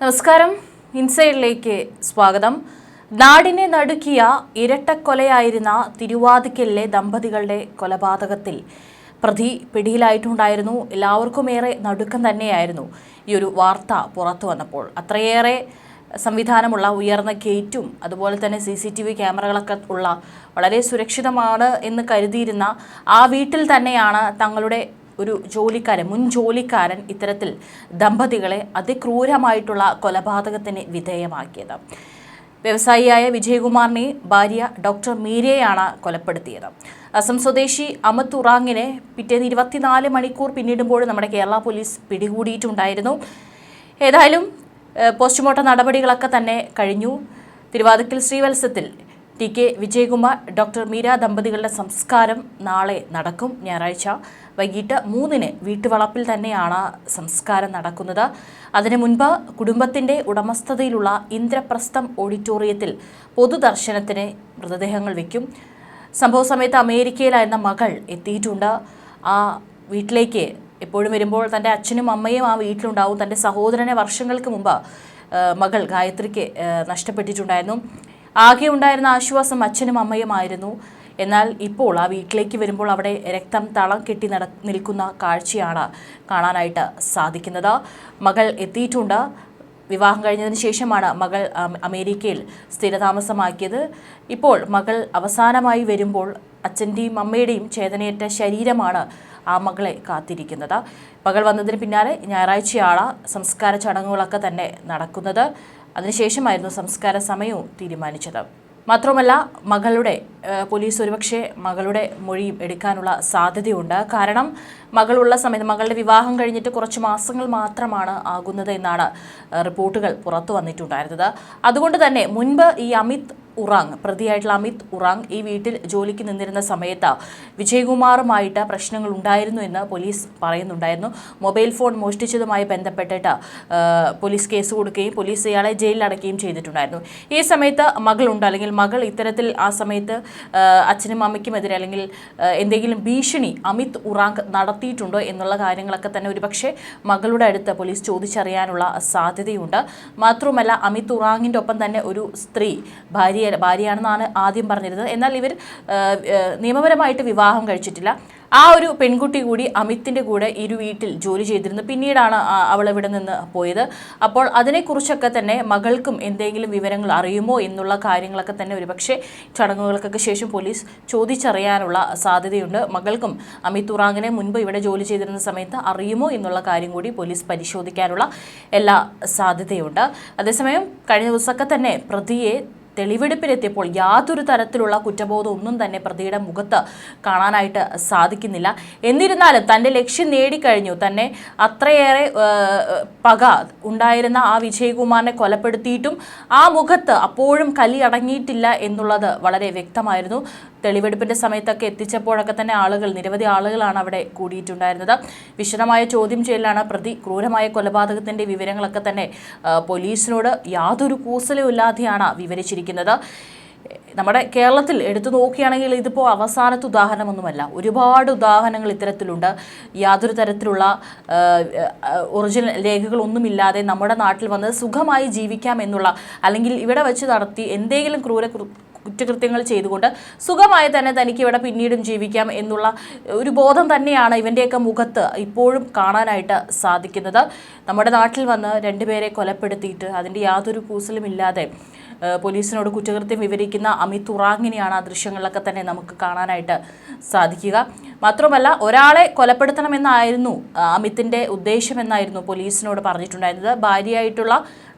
നമസ്കാരം. ഇൻസൈഡിലേക്ക് സ്വാഗതം. നാടിനെ നടുക്കിയ ഇരട്ടക്കൊലയായിരുന്ന തിരുവാതിക്കലിലെ ദമ്പതികളുടെ കൊലപാതകത്തിൽ പ്രതി പിടിയിലായിട്ടുണ്ടായിരുന്നു. എല്ലാവർക്കും ഏറെ നടുക്കം തന്നെയായിരുന്നു. ഈ ഒരു വാർത്ത പുറത്തു വന്നപ്പോൾ അത്രയേറെ സംവിധാനമുള്ള ഉയർന്ന ഗേറ്റും അതുപോലെ തന്നെ സി സി ടി വി ക്യാമറകളൊക്കെ ഉള്ള വളരെ സുരക്ഷിതമാണ് എന്ന് കരുതിയിരുന്ന ആ വീട്ടിൽ തന്നെയാണ് തങ്ങളുടെ ഒരു ജോലിക്കാരൻ മുൻ ജോലിക്കാരൻ ഇത്തരത്തിൽ ദമ്പതികളെ അതിക്രൂരമായിട്ടുള്ള കൊലപാതകത്തിന് വിധേയമാക്കിയത്. വ്യവസായിയായ വിജയകുമാറിനെ ഭാര്യ ഡോക്ടർ മീരയെയാണ് കൊലപ്പെടുത്തിയത്. അസം സ്വദേശി അമത് ഉറാങ്ങിനെ പിറ്റേന്ന് ഇരുപത്തിനാല് മണിക്കൂർ പിന്നിടുമ്പോൾ നമ്മുടെ കേരള പോലീസ് പിടികൂടിയിട്ടുണ്ടായിരുന്നു. ഏതായാലും പോസ്റ്റ്മോർട്ടം നടപടികളൊക്കെ തന്നെ കഴിഞ്ഞു. Thiruvathikkal ശ്രീവത്സത്തിൽ T K Vijayakumar doctor Meera ദമ്പതികളുടെ സംസ്കാരം നാളെ നടക്കും. ഞായറാഴ്ച വൈകിട്ട് മൂന്നിന് വീട്ടുവളപ്പിൽ തന്നെയാണ് സംസ്കാരം നടക്കുന്നത്. അതിനു മുൻപ് കുടുംബത്തിന്റെ ഉടമസ്ഥതയിലുള്ള ഇന്ദ്രപ്രസ്ഥം ഓഡിറ്റോറിയത്തിൽ പൊതുദർശനത്തിന് മൃതദേഹങ്ങൾ വയ്ക്കും സംഭവ സമയത്ത് അമേരിക്കയിലായിരുന്ന മകൾ എത്തിയിട്ടുണ്ട്. ആ വീട്ടിലേക്ക് എപ്പോഴും വരുമ്പോൾ തന്റെ അച്ഛനും അമ്മയും ആ വീട്ടിലുണ്ടാവും. തന്റെ സഹോദരനെ വർഷങ്ങൾക്ക് മുമ്പ് മകൾ ഗായത്രിക്ക് നഷ്ടപ്പെട്ടിട്ടുണ്ടായിരുന്നു. ആകെ ഉണ്ടായിരുന്ന ആശ്വാസം അച്ഛനും അമ്മയുമായിരുന്നു. എന്നാൽ ഇപ്പോൾ ആ വീട്ടിലേക്ക് വരുമ്പോൾ അവിടെ രക്തം തളം കെട്ടി നട നിൽക്കുന്ന കാഴ്ചയാണ് കാണാനായിട്ട് സാധിക്കുന്നത്. മകൾ എത്തിയിട്ടുണ്ട്. വിവാഹം കഴിഞ്ഞതിന് ശേഷമാണ് മകൾ അമേരിക്കയിൽ സ്ഥിരതാമസമാക്കിയത്. ഇപ്പോൾ മകൾ അവസാനമായി വരുമ്പോൾ അച്ഛന്റെയും അമ്മയുടെയും ചേതനയേറ്റ ശരീരമാണ് ആ മകളെ കാത്തിരിക്കുന്നത്. മകൾ വന്നതിന് പിന്നാലെ ഞായറാഴ്ചയാണ് സംസ്കാര ചടങ്ങുകളൊക്കെ തന്നെ നടക്കുന്നത്. അതിനുശേഷമായിരുന്നു സംസ്കാര സമയവും തീരുമാനിച്ചത്. മാത്രമല്ല മകളുടെ പോലീസ് ഒരുപക്ഷെ മകളുടെ മൊഴിയും എടുക്കാനുള്ള സാധ്യതയുണ്ട്. കാരണം മകളുള്ള സമയത്ത് മകളുടെ വിവാഹം കഴിഞ്ഞിട്ട് കുറച്ച് മാസങ്ങൾ മാത്രമാണ് ആകുന്നത് എന്നാണ് റിപ്പോർട്ടുകൾ പുറത്തു വന്നിട്ടുണ്ടായിരുന്നത്. അതുകൊണ്ട് തന്നെ മുൻപ് ഈ അമിത് ഉറാങ് പ്രതിയായിട്ടുള്ള അമിത് ഉറാങ് ഈ വീട്ടിൽ ജോലിക്ക് നിന്നിരുന്ന സമയത്ത് വിജയകുമാറുമായിട്ട് പ്രശ്നങ്ങൾ ഉണ്ടായിരുന്നു എന്ന് പോലീസ് പറയുന്നുണ്ടായിരുന്നു. മൊബൈൽ ഫോൺ മോഷ്ടിച്ചതുമായി ബന്ധപ്പെട്ടിട്ട് പോലീസ് കേസ് കൊടുക്കുകയും പോലീസ് ഇയാളെ ജയിലിൽ അടയ്ക്കുകയും ചെയ്തിട്ടുണ്ടായിരുന്നു. ഈ സമയത്ത് മകളുണ്ട്. അല്ലെങ്കിൽ മകൾ ഇത്തരത്തിൽ ആ സമയത്ത് അച്ഛനും അമ്മയ്ക്കുമെതിരെ അല്ലെങ്കിൽ എന്തെങ്കിലും ഭീഷണി അമിത് ഉറാങ് നടത്തിയിട്ടുണ്ടോ എന്നുള്ള കാര്യങ്ങളൊക്കെ തന്നെ ഒരുപക്ഷെ മകളുടെ അടുത്ത് പോലീസ് ചോദിച്ചറിയാനുള്ള സാധ്യതയുണ്ട്. മാത്രവുമല്ല അമിത് ഉറാങ്ങിന്റെ ഒപ്പം തന്നെ ഒരു സ്ത്രീ ഭാര്യ ഭാര്യയാണെന്നാണ് ആദ്യം പറഞ്ഞിരുന്നത്. എന്നാൽ ഇവർ നിയമപരമായിട്ട് വിവാഹം കഴിച്ചിട്ടില്ല. ആ ഒരു പെൺകുട്ടി കൂടി അമിത്തിന്റെ കൂടെ ഇരു വീട്ടിൽ ജോലി ചെയ്തിരുന്നു. പിന്നീടാണ് അവൾ ഇവിടെ നിന്ന് പോയത്. അപ്പോൾ അതിനെക്കുറിച്ചൊക്കെ തന്നെ മകൾക്കും എന്തെങ്കിലും വിവരങ്ങൾ അറിയുമോ എന്നുള്ള കാര്യങ്ങളൊക്കെ തന്നെ ഒരുപക്ഷെ ചടങ്ങുകൾക്കൊക്കെ ശേഷം പോലീസ് ചോദിച്ചറിയാനുള്ള സാധ്യതയുണ്ട്. മകൾക്കും അമിത് ഉറാങ്ങിനെ മുൻപ് ഇവിടെ ജോലി ചെയ്തിരുന്ന സമയത്ത് അറിയുമോ എന്നുള്ള കാര്യം കൂടി പോലീസ് പരിശോധിക്കാനുള്ള എല്ലാ സാധ്യതയുണ്ട്. അതേസമയം കഴിഞ്ഞ ദിവസമൊക്കെ തന്നെ പ്രതിയെ തെളിവെടുപ്പിലെത്തിയപ്പോൾ യാതൊരു തരത്തിലുള്ള കുറ്റബോധം ഒന്നും തന്നെ പ്രതിയുടെ മുഖത്ത് കാണാനായിട്ട് സാധിക്കുന്നില്ല. എന്നിരുന്നാലും തന്റെ ലക്ഷ്യം നേടിക്കഴിഞ്ഞു. തന്നെ അത്രയേറെ പക ഉണ്ടായിരുന്ന ആ വിജയകുമാറിനെ കൊലപ്പെടുത്തിയിട്ടും ആ മുഖത്ത് അപ്പോഴും കലി അടങ്ങിയിട്ടില്ല എന്നുള്ളത് വളരെ വ്യക്തമായിരുന്നു. തെളിവെടുപ്പിന്റെ സമയത്തൊക്കെ എത്തിച്ചപ്പോഴൊക്കെ തന്നെ ആളുകൾ നിരവധി ആളുകളാണ് അവിടെ കൂടിയിട്ടുണ്ടായിരുന്നത്. വിശദമായ ചോദ്യം ചെയ്യലാണ് പ്രതി. ക്രൂരമായ കൊലപാതകത്തിന്റെ വിവരങ്ങളൊക്കെ തന്നെ പോലീസിനോട് യാതൊരു കൂസലുമില്ലാതെയാണ് വിവരിച്ചിരിക്കുന്നത്. നമ്മുടെ കേരളത്തിൽ എടുത്തു നോക്കുകയാണെങ്കിൽ ഇതിപ്പോൾ അവസാനത്തെ ഉദാഹരണമൊന്നുമല്ല. ഒരുപാട് ഉദാഹരണങ്ങൾ ഇത്തരത്തിലുണ്ട്. യാതൊരു തരത്തിലുള്ള ഒറിജിനൽ രേഖകളൊന്നുമില്ലാതെ നമ്മുടെ നാട്ടിൽ വന്ന് സുഖമായി ജീവിക്കാം എന്നുള്ള അല്ലെങ്കിൽ ഇവിടെ വെച്ച് നടത്തി എന്തെങ്കിലും ക്രൂര കുറ്റകൃത്യങ്ങൾ ചെയ്തുകൊണ്ട് സുഖമായി തന്നെ തനിക്ക് ഇവിടെ പിന്നീടും ജീവിക്കാം എന്നുള്ള ഒരു ബോധം തന്നെയാണ് ഇവന്റെയൊക്കെ മുഖത്ത് ഇപ്പോഴും കാണാനായിട്ട് സാധിക്കുന്നത്. നമ്മുടെ നാട്ടിൽ വന്ന് രണ്ടുപേരെ കൊലപ്പെടുത്തിയിട്ട് അതിന്റെ യാതൊരു കൂസലും ഇല്ലാതെ ഏഹ്, പോലീസിനോട് കുറ്റകൃത്യം വിവരിക്കുന്ന അമിത് ഉറാങ്ങിനെയാണ് ആ ദൃശ്യങ്ങളിലൊക്കെ തന്നെ നമുക്ക് കാണാനായിട്ട് സാധിക്കുക. മാത്രമല്ല ഒരാളെ കൊലപ്പെടുത്തണമെന്നായിരുന്നു അമിതിന്റെ ഉദ്ദേശമെന്നായിരുന്നു പോലീസിനോട് പറഞ്ഞിട്ടുണ്ടായിരുന്നത്. ഭാര്യയായിട്ടുള്ള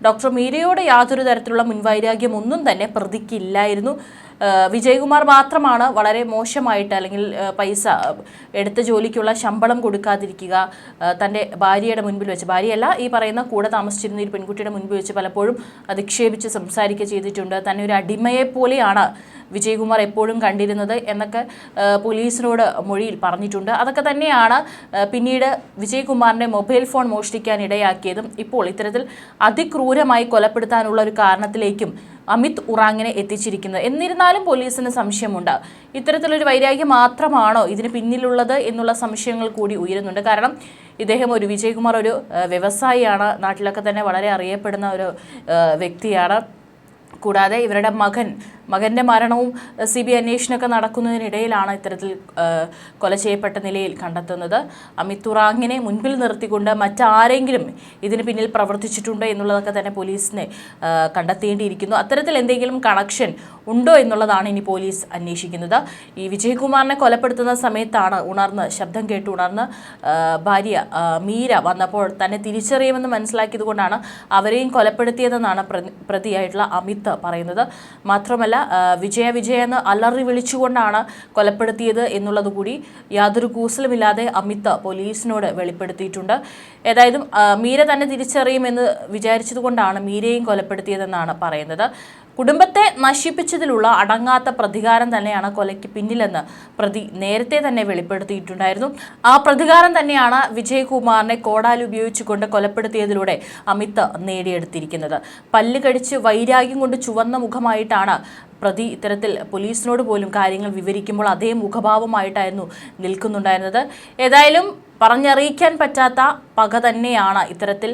ഡോക്ടർ മീരയോട് യാതൊരു തരത്തിലുള്ള മുൻവൈരാഗ്യമൊന്നും തന്നെ പ്രതിക്കില്ലായിരുന്നു. വിജയകുമാർ മാത്രമാണ് വളരെ മോശമായിട്ട് അല്ലെങ്കിൽ പൈസ എടുത്ത ജോലിക്കുള്ള ശമ്പളം കൊടുക്കാതിരിക്കുക തന്റെ ഭാര്യയുടെ മുൻപിൽ വെച്ച്. ഭാര്യയല്ല ഈ പറയുന്ന കൂടെ താമസിച്ചിരുന്ന ഒരു പെൺകുട്ടിയുടെ മുൻപിൽ വെച്ച് പലപ്പോഴും അധിക്ഷേപിച്ച് സംസാരിക്കുക ചെയ്തിട്ടുണ്ട്. തന്നെ ഒരു അടിമയെ പോലെയാണ് വിജയകുമാർ എപ്പോഴും കണ്ടിരുന്നത് എന്നൊക്കെ പോലീസിനോട് മൊഴിയിൽ പറഞ്ഞിട്ടുണ്ട്. അതൊക്കെ തന്നെയാണ് പിന്നീട് വിജയകുമാറിന്റെ മൊബൈൽ ഫോൺ മോഷ്ടിക്കാൻ ഇടയാക്കിയതും ഇപ്പോൾ ഇത്തരത്തിൽ അതിക്രൂരമായി കൊലപ്പെടുത്താനുള്ള ഒരു കാരണത്തിലേക്കും അമിത് ഉറാങ്ങിനെ എത്തിച്ചിരിക്കുന്നത്. എന്നിരുന്നാലും പോലീസിന് സംശയമുണ്ട്. ഇത്തരത്തിലൊരു വൈരാഗ്യം മാത്രമാണോ ഇതിന് പിന്നിലുള്ളത് എന്നുള്ള സംശയങ്ങൾ കൂടി ഉയരുന്നുണ്ട്. കാരണം ഇദ്ദേഹം ഒരു വിജയകുമാർ ഒരു വ്യവസായിയാണ്. നാട്ടിലൊക്കെ തന്നെ വളരെ അറിയപ്പെടുന്ന ഒരു വ്യക്തിയാണ്. കൂടാതെ ഇവരുടെ മകൻ മകന്റെ മരണവും സി ബി അന്വേഷണമൊക്കെ നടക്കുന്നതിനിടയിലാണ് ഇത്തരത്തിൽ കൊല ചെയ്യപ്പെട്ട നിലയിൽ കണ്ടെത്തുന്നത്. അമിത് തുറാങ്ങിനെ മുൻപിൽ നിർത്തിക്കൊണ്ട് മറ്റാരെങ്കിലും ഇതിന് പിന്നിൽ പ്രവർത്തിച്ചിട്ടുണ്ട് എന്നുള്ളതൊക്കെ തന്നെ പോലീസിനെ കണ്ടെത്തേണ്ടിയിരിക്കുന്നു. അത്തരത്തിൽ എന്തെങ്കിലും കണക്ഷൻ ഉണ്ടോ എന്നുള്ളതാണ് ഇനി പോലീസ് അന്വേഷിക്കുന്നത്. ഈ വിജയകുമാറിനെ കൊലപ്പെടുത്തുന്ന സമയത്താണ് ഉണർന്ന് ശബ്ദം കേട്ട് ഉണർന്ന് ഭാര്യ മീര വന്നപ്പോൾ തന്നെ തിരിച്ചറിയുമെന്ന് മനസ്സിലാക്കിയതുകൊണ്ടാണ് അവരെയും കൊലപ്പെടുത്തിയതെന്നാണ് പ്രതി- പ്രതിയായിട്ടുള്ള അമിത് പറയുന്നത്. മാത്രമല്ല ആ, വിജയ വിജയ എന്ന് അലറി വിളിച്ചുകൊണ്ടാണ് കൊലപ്പെടുത്തിയത് എന്നുള്ളത് കൂടി യാതൊരു കൂസലുമില്ലാതെ അമിത് പോലീസിനോട് വെളിപ്പെടുത്തിയിട്ടുണ്ട്. ഏതായാലും മീര തന്നെ തിരിച്ചറിയുമെന്ന് വിചാരിച്ചതുകൊണ്ടാണ് മീരയും കൊലപ്പെടുത്തിയതെന്നാണ് പറയുന്നത്. കുടുംബത്തെ നശിപ്പിച്ചതിലുള്ള അടങ്ങാത്ത പ്രതികാരം തന്നെയാണ് കൊലയ്ക്ക് പിന്നിലെന്ന് പ്രതി നേരത്തെ തന്നെ വെളിപ്പെടുത്തിയിട്ടുണ്ടായിരുന്നു. ആ പ്രതികാരം തന്നെയാണ് വിജയകുമാറിനെ കോടാലി ഉപയോഗിച്ചുകൊണ്ട് കൊലപ്പെടുത്തിയതിലൂടെ അമിത് നേടിയെടുത്തിരിക്കുന്നത്. പല്ല് കടിച്ച് വൈരാഗ്യം കൊണ്ട് ചുവന്ന മുഖമായിട്ടാണ് പ്രതി ഇത്തരത്തിൽ പോലീസിനോട് പോലും കാര്യങ്ങൾ വിവരിക്കുമ്പോൾ അതേ മുഖഭാവമായിട്ടായിരുന്നു നിൽക്കുന്നുണ്ടായിരുന്നത്. ഏതായാലും പറഞ്ഞറിയിക്കാൻ പറ്റാത്ത പക തന്നെയാണ് ഇത്തരത്തിൽ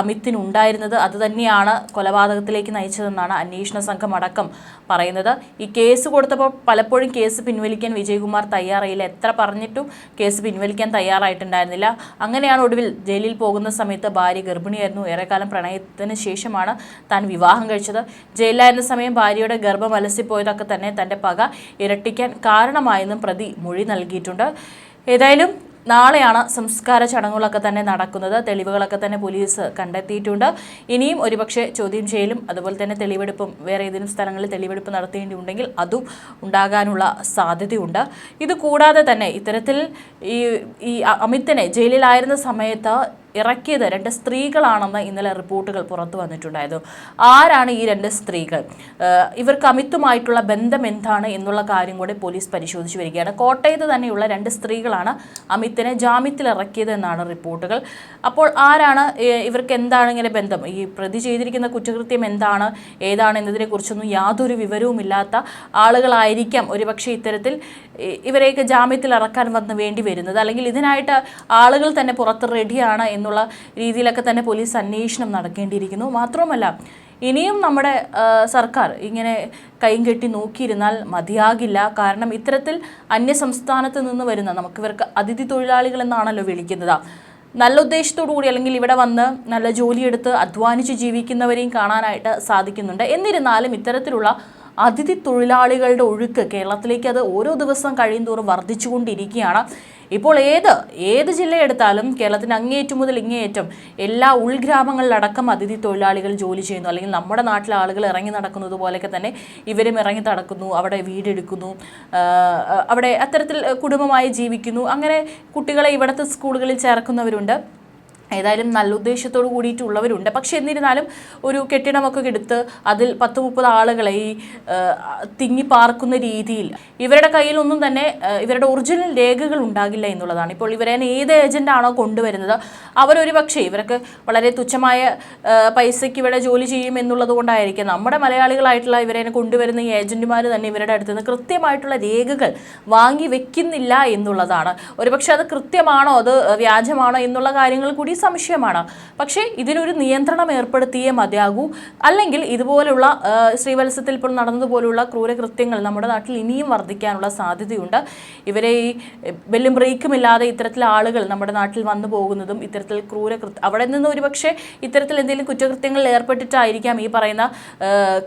അമിത്തിന് അമിത്തിനുണ്ടായിരുന്നത്. അത് തന്നെയാണ് കൊലപാതകത്തിലേക്ക് നയിച്ചതെന്നാണ് അന്വേഷണ സംഘം അടക്കം പറയുന്നത്. ഈ കേസ് കൊടുത്തപ്പോൾ പലപ്പോഴും കേസ് പിൻവലിക്കാൻ വിജയകുമാർ തയ്യാറായില്ല. എത്ര പറഞ്ഞിട്ടും കേസ് പിൻവലിക്കാൻ തയ്യാറായിട്ടുണ്ടായിരുന്നില്ല. അങ്ങനെയാണ് ഒടുവിൽ ജയിലിൽ പോകുന്ന സമയത്ത് ഭാര്യ ഗർഭിണിയായിരുന്നു. ഏറെക്കാലം പ്രണയത്തിന് ശേഷമാണ് താൻ വിവാഹം കഴിച്ചത്. ജയിലിലായിരുന്ന സമയം ഭാര്യയുടെ ഗർഭം അലസിപ്പോയതൊക്കെ തന്നെ തന്റെ പക ഇരട്ടിക്കാൻ കാരണമായെന്നും പ്രതി മൊഴി നൽകിയിട്ടുണ്ട്. ഏതായാലും നാളെയാണ് സംസ്കാര ചടങ്ങുകളൊക്കെ തന്നെ നടക്കുന്നത്. തെളിവുകളൊക്കെ തന്നെ പോലീസ് കണ്ടെത്തിയിട്ടുണ്ട്. ഇനിയും ഒരുപക്ഷെ ചോദ്യം ചെയ്യലും അതുപോലെ തന്നെ തെളിവെടുപ്പും വേറെ ഏതെങ്കിലും സ്ഥലങ്ങളിൽ തെളിവെടുപ്പ് നടത്തേണ്ടിയുണ്ടെങ്കിൽ അതും ഉണ്ടാകാനുള്ള സാധ്യതയുണ്ട്. ഇത് കൂടാതെ തന്നെ ഇത്തരത്തിൽ ഈ ഈ അമിത്തിനെ ജയിലിലായിരുന്ന സമയത്ത് ഇറക്കിയത് രണ്ട് സ്ത്രീകളാണെന്ന് ഇന്നലെ റിപ്പോർട്ടുകൾ പുറത്തു വന്നിട്ടുണ്ടായിരുന്നു. ആരാണ് ഈ രണ്ട് സ്ത്രീകൾ? ഇവർക്ക് അമിത്തുമായിട്ടുള്ള ബന്ധം എന്താണ് എന്നുള്ള കാര്യം കൂടി പോലീസ് പരിശോധിച്ചു വരികയാണ്. കോട്ടയത്ത് തന്നെയുള്ള രണ്ട് സ്ത്രീകളാണ് അമിത്തിനെ ജാമ്യത്തിൽ ഇറക്കിയത് എന്നാണ് റിപ്പോർട്ടുകൾ. അപ്പോൾ ആരാണ് ഇവർക്ക് എന്താണ് ഇങ്ങനെ ബന്ധം? ഈ പ്രതി ചെയ്തിരിക്കുന്ന കുറ്റകൃത്യം എന്താണ്? ഏതാണ് എന്നതിനെക്കുറിച്ചൊന്നും യാതൊരു വിവരവുമില്ലാത്ത ആളുകളായിരിക്കാം. ഒരുപക്ഷെ ഇത്തരത്തിൽ ഇവരെയൊക്കെ ജാമ്യത്തിൽ ഇറക്കാൻ വന്ന് വേണ്ടി വരുന്നത്. അല്ലെങ്കിൽ ഇതിനായിട്ട് ആളുകൾ തന്നെ പുറത്ത് റെഡിയാണ് എന്നുള്ള രീതിയിലൊക്കെ തന്നെ പോലീസ് അന്വേഷണം നടക്കേണ്ടിയിരിക്കുന്നു. മാത്രവുമല്ല ഇനിയും നമ്മുടെ സർക്കാർ ഇങ്ങനെ കൈയും കെട്ടി നോക്കിയിരുന്നാൽ മതിയാകില്ല. കാരണം ഇത്തരത്തിൽ അന്യ സംസ്ഥാനത്ത് നിന്ന് വരുന്ന നമുക്ക് ഇവർക്ക് അതിഥി തൊഴിലാളികൾ എന്നാണല്ലോ വിളിക്കുന്നത്. നല്ല ഉദ്ദേശത്തോടു കൂടി അല്ലെങ്കിൽ ഇവിടെ വന്ന് നല്ല ജോലിയെടുത്ത് അധ്വാനിച്ച് ജീവിക്കുന്നവരെയും കാണാനായിട്ട് സാധിക്കുന്നുണ്ട്. എന്നിരുന്നാലും ഇത്തരത്തിലുള്ള അതിഥി തൊഴിലാളികളുടെ ഒഴുക്ക് കേരളത്തിലേക്ക് അത് ഓരോ ദിവസം കഴിയും തോറും വർദ്ധിച്ചുകൊണ്ടിരിക്കുകയാണ്. ഇപ്പോൾ ഏത് ഏത് ജില്ല എടുത്താലും കേരളത്തിന് അങ്ങേയറ്റം മുതൽ ഇങ്ങേയറ്റം എല്ലാ ഉൾഗ്രാമങ്ങളിലടക്കം അതിഥി തൊഴിലാളികൾ ജോലി ചെയ്യുന്നു. അല്ലെങ്കിൽ നമ്മുടെ നാട്ടിലെ ആളുകൾ ഇറങ്ങി നടക്കുന്നത് പോലെയൊക്കെ തന്നെ ഇവരും ഇറങ്ങി നടക്കുന്നു അവിടെ വീടെടുക്കുന്നു അവിടെ അത്തരത്തിൽ കുടുംബമായി ജീവിക്കുന്നു. അങ്ങനെ കുട്ടികളെ ഇവിടുത്തെ സ്കൂളുകളിൽ ചേർക്കുന്നവരുണ്ട്. ഏതായാലും നല്ല ഉദ്ദേശത്തോട് കൂടിയിട്ടുള്ളവരുണ്ട്. പക്ഷെ എന്നിരുന്നാലും ഒരു കെട്ടിടമൊക്കെ എടുത്ത് അതിൽ പത്ത് മുപ്പത് ആളുകളെ ഈ തിങ്ങി പാർക്കുന്ന രീതിയിൽ ഇവരുടെ കയ്യിലൊന്നും തന്നെ ഇവരുടെ ഒറിജിനൽ രേഖകൾ ഉണ്ടാകില്ല എന്നുള്ളതാണ്. ഇപ്പോൾ ഇവരെ ഏത് ഏജന്റാണോ കൊണ്ടുവരുന്നത് അവരൊരു പക്ഷേ ഇവർക്ക് വളരെ തുച്ഛമായ പൈസയ്ക്ക് ഇവിടെ ജോലി ചെയ്യും എന്നുള്ളത് കൊണ്ടായിരിക്കും. നമ്മുടെ മലയാളികളായിട്ടുള്ള ഇവരെ കൊണ്ടുവരുന്ന ഈ ഏജന്റുമാർ തന്നെ ഇവരുടെ അടുത്ത് നിന്ന് കൃത്യമായിട്ടുള്ള രേഖകൾ വാങ്ങി വെക്കുന്നില്ല എന്നുള്ളതാണ്. ഒരുപക്ഷെ അത് കൃത്യമാണോ അത് വ്യാജമാണോ എന്നുള്ള കാര്യങ്ങൾ കൂടി സംശയമാണ്. പക്ഷേ ഇതിനൊരു നിയന്ത്രണം ഏർപ്പെടുത്തിയേ മതിയാകൂ. അല്ലെങ്കിൽ ഇതുപോലുള്ള ശ്രീവത്സത്തിൽ ഇപ്പോൾ നടന്നതുപോലുള്ള ക്രൂരകൃത്യങ്ങൾ നമ്മുടെ നാട്ടിൽ ഇനിയും വർദ്ധിക്കാനുള്ള സാധ്യതയുണ്ട്. ഇവരെ ഈ വലിയ ബ്രേക്കും ഇല്ലാതെ ഇത്തരത്തിൽ ആളുകൾ നമ്മുടെ നാട്ടിൽ വന്നു പോകുന്നതും ഇത്തരത്തിൽ ക്രൂരകൃത്യം അവിടെ നിന്ന് ഒരുപക്ഷെ ഇത്തരത്തിൽ എന്തെങ്കിലും കുറ്റകൃത്യങ്ങളിൽ ഏർപ്പെട്ടിട്ടായിരിക്കാം ഈ പറയുന്ന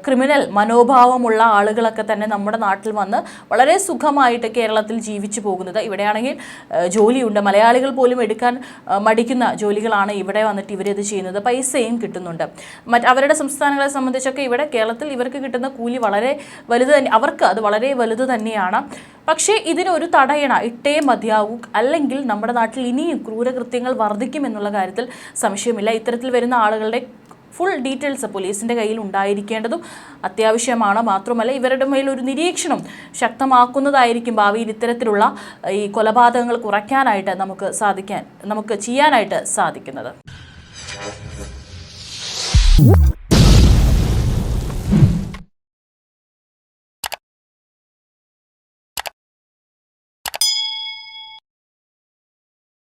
ക്രിമിനൽ മനോഭാവമുള്ള ആളുകളൊക്കെ തന്നെ നമ്മുടെ നാട്ടിൽ വന്ന് വളരെ സുഖമായിട്ട് കേരളത്തിൽ ജീവിച്ചു പോകുന്നത്. ഇവിടെയാണെങ്കിൽ ജോലിയുണ്ട്. മലയാളികൾ പോലും എടുക്കാൻ മടിക്കുന്ന മടിക്കുന്ന ജോലികളാണ് ഇവിടെ വന്നിട്ട് ഇവരിത് ചെയ്യുന്നത്. പൈസയും കിട്ടുന്നുണ്ട്. മറ്റ് അവരുടെ സംസ്ഥാനങ്ങളെ സംബന്ധിച്ചൊക്കെ ഇവിടെ കേരളത്തിൽ ഇവർക്ക് കിട്ടുന്ന കൂലി വളരെ വലുത് തന്നെ അവർക്ക് അത് വളരെ വലുത് തന്നെയാണ്. പക്ഷേ ഇതിനൊരു തടയണ ഇട്ടേ മതിയാവൂ. അല്ലെങ്കിൽ നമ്മുടെ നാട്ടിൽ ഇനിയും ക്രൂരകൃത്യങ്ങൾ വർദ്ധിക്കും എന്നുള്ള കാര്യത്തിൽ സംശയമില്ല. ഇത്തരത്തിൽ വരുന്ന ആളുകളുടെ ഫുൾ ഡീറ്റെയിൽസ് പോലീസിന്റെ കയ്യിൽ ഉണ്ടായിരിക്കേണ്ടതും അത്യാവശ്യമാണ്. മാത്രമല്ല ഇവരുടെ മേൽ ഒരു നിരീക്ഷണം ശക്തമാക്കുന്നതായിരിക്കും ഭാവിയിൽ ഇത്തരത്തിലുള്ള ഈ കൊലപാതകങ്ങൾ കുറയ്ക്കാനായിട്ട് നമുക്ക് സാധിക്കാൻ നമുക്ക് ചെയ്യാനായിട്ട് സാധിക്കുന്നത്.